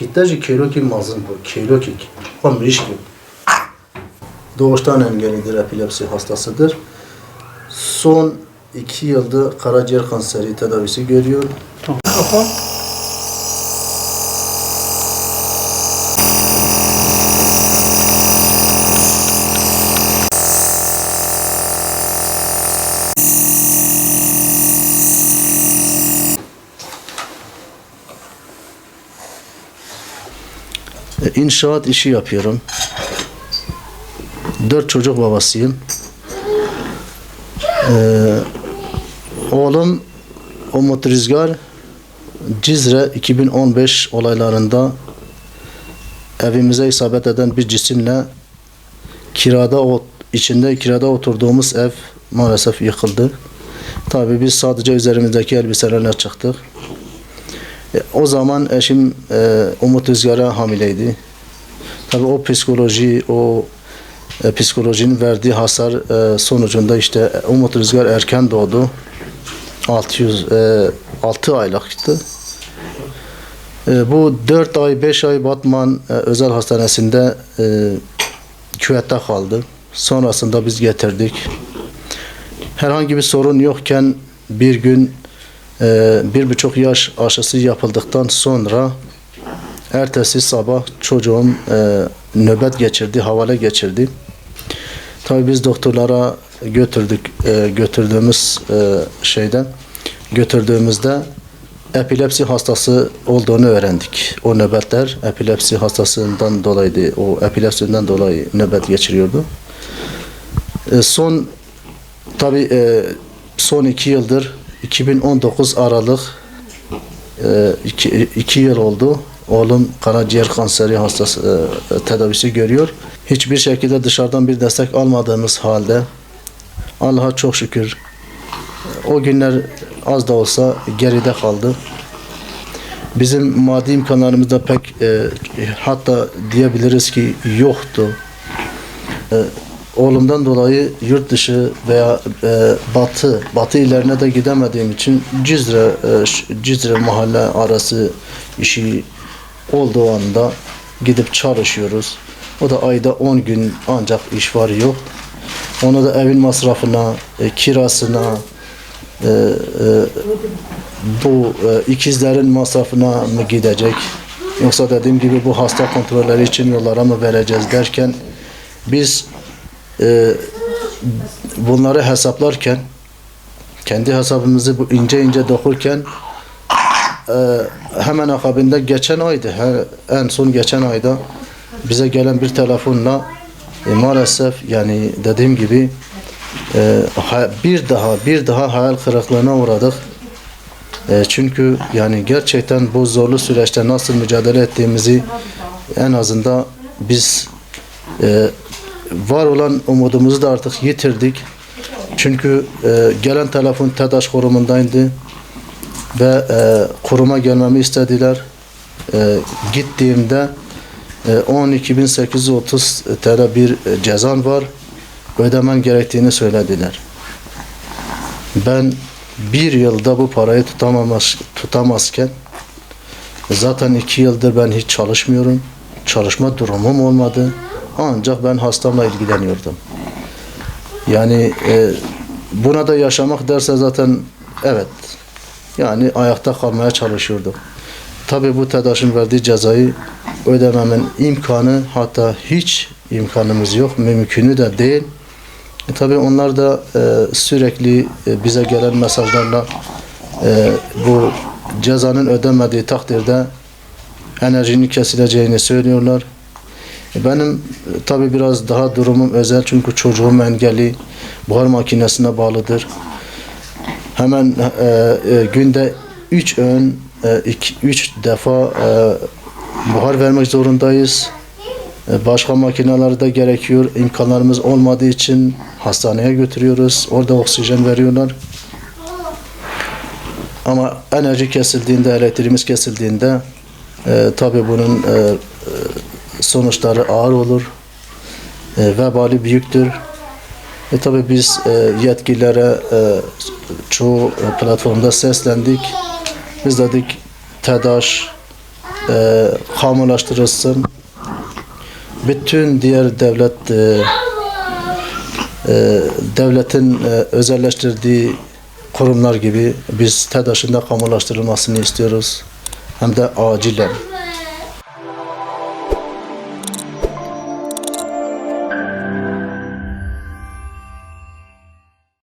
Kitle ji keloki mazın bu. Kelokik. O mişkin. Doğuştan engellidir, epilepsi hastasıdır. Son iki yılda karaciğer kanseri tedavisi görüyor. İnşaat işi yapıyorum. Dört çocuk babasıyım. Ee, oğlum Umut Rüzgar Cizre 2015 olaylarında evimize isabet eden bir cisimle kirada o içinde kirada oturduğumuz ev maalesef yıkıldı. Tabii biz sadece üzerimizdeki elbiselerle çıktık. E, O zaman eşim e, Umut Rüzgar'a hamileydi. Tabii o psikoloji, o e, psikolojinin verdiği hasar e, sonucunda işte Umut Rüzgar erken doğdu. 600 e, 6 aylıktı. E, bu 4 ay 5 ay Batman e, özel hastanesinde e, küvette kaldı. Sonrasında biz getirdik. Herhangi bir sorun yokken bir gün bir buçuk yaş aşısı yapıldıktan sonra ertesi sabah çocuğum e, nöbet geçirdi, havale geçirdi. Tabii biz doktorlara götürdük, e, götürdüğümüz e, şeyden götürdüğümüzde epilepsi hastası olduğunu öğrendik. O nöbetler epilepsi hastasından dolayıydı. O epilepsiden dolayı nöbet geçiriyordu. E, son tabii e, son iki yıldır 2019 Aralık e, iki, iki yıl oldu. Oğlum karaciğer kanseri hastası e, tedavisi görüyor. Hiçbir şekilde dışarıdan bir destek almadığımız halde Allah'a çok şükür o günler az da olsa geride kaldı. Bizim maddi imkanlarımız da pek e, hatta diyebiliriz ki yoktu. E, oğlumdan dolayı yurt dışı veya e, batı, batı illerine de gidemediğim için Cizre, e, Cizre mahalle arası işi olduğu anda gidip çalışıyoruz. O da ayda 10 gün ancak iş var yok. Onu da evin masrafına, e, kirasına, e, e, bu e, ikizlerin masrafına mı gidecek? Yoksa dediğim gibi bu hasta kontrolleri için yollara mı vereceğiz derken biz e, bunları hesaplarken kendi hesabımızı bu ince ince dokurken e, hemen akabinde geçen aydı he- en son geçen ayda bize gelen bir telefonla e, maalesef yani dediğim gibi e, bir daha bir daha hayal kırıklığına uğradık. E, çünkü yani gerçekten bu zorlu süreçte nasıl mücadele ettiğimizi en azından biz e, var olan umudumuzu da artık yitirdik. Çünkü e, gelen telefon TEDAŞ kurumundaydı ve e, kuruma gelmemi istediler. E, gittiğimde e, 12.830 TL bir e, cezan var. Ödemen gerektiğini söylediler. Ben bir yılda bu parayı tutamamaz, tutamazken zaten iki yıldır ben hiç çalışmıyorum. Çalışma durumum olmadı. Ancak ben hastamla ilgileniyordum. Yani e, buna da yaşamak derse zaten evet. Yani ayakta kalmaya çalışıyordum. Tabii bu TEDAŞ'ın verdiği cezayı ödememin imkanı hatta hiç imkanımız yok. Mümkünü de değil. E, tabii onlar da e, sürekli e, bize gelen mesajlarla e, bu cezanın ödenmediği takdirde enerjinin kesileceğini söylüyorlar. E, Benim e, tabii biraz daha durumum özel çünkü çocuğum engelli buhar makinesine bağlıdır. Hemen e, e, günde 3 öğün 3 defa e, buhar vermek zorundayız. E, Başka makineler de gerekiyor. İmkanlarımız olmadığı için hastaneye götürüyoruz. Orada oksijen veriyorlar. Ama enerji kesildiğinde, elektriğimiz kesildiğinde e, tabii bunun e, e, sonuçları ağır olur. E, vebali büyüktür. E tabii biz e, yetkililere e, çoğu platformda seslendik. Biz dedik TEDAŞ, e, kamulaştırılsın. Bütün diğer devlet e, e, devletin e, özelleştirdiği kurumlar gibi biz TEDAŞ'ın da kamulaştırılmasını istiyoruz. Hem de acilen.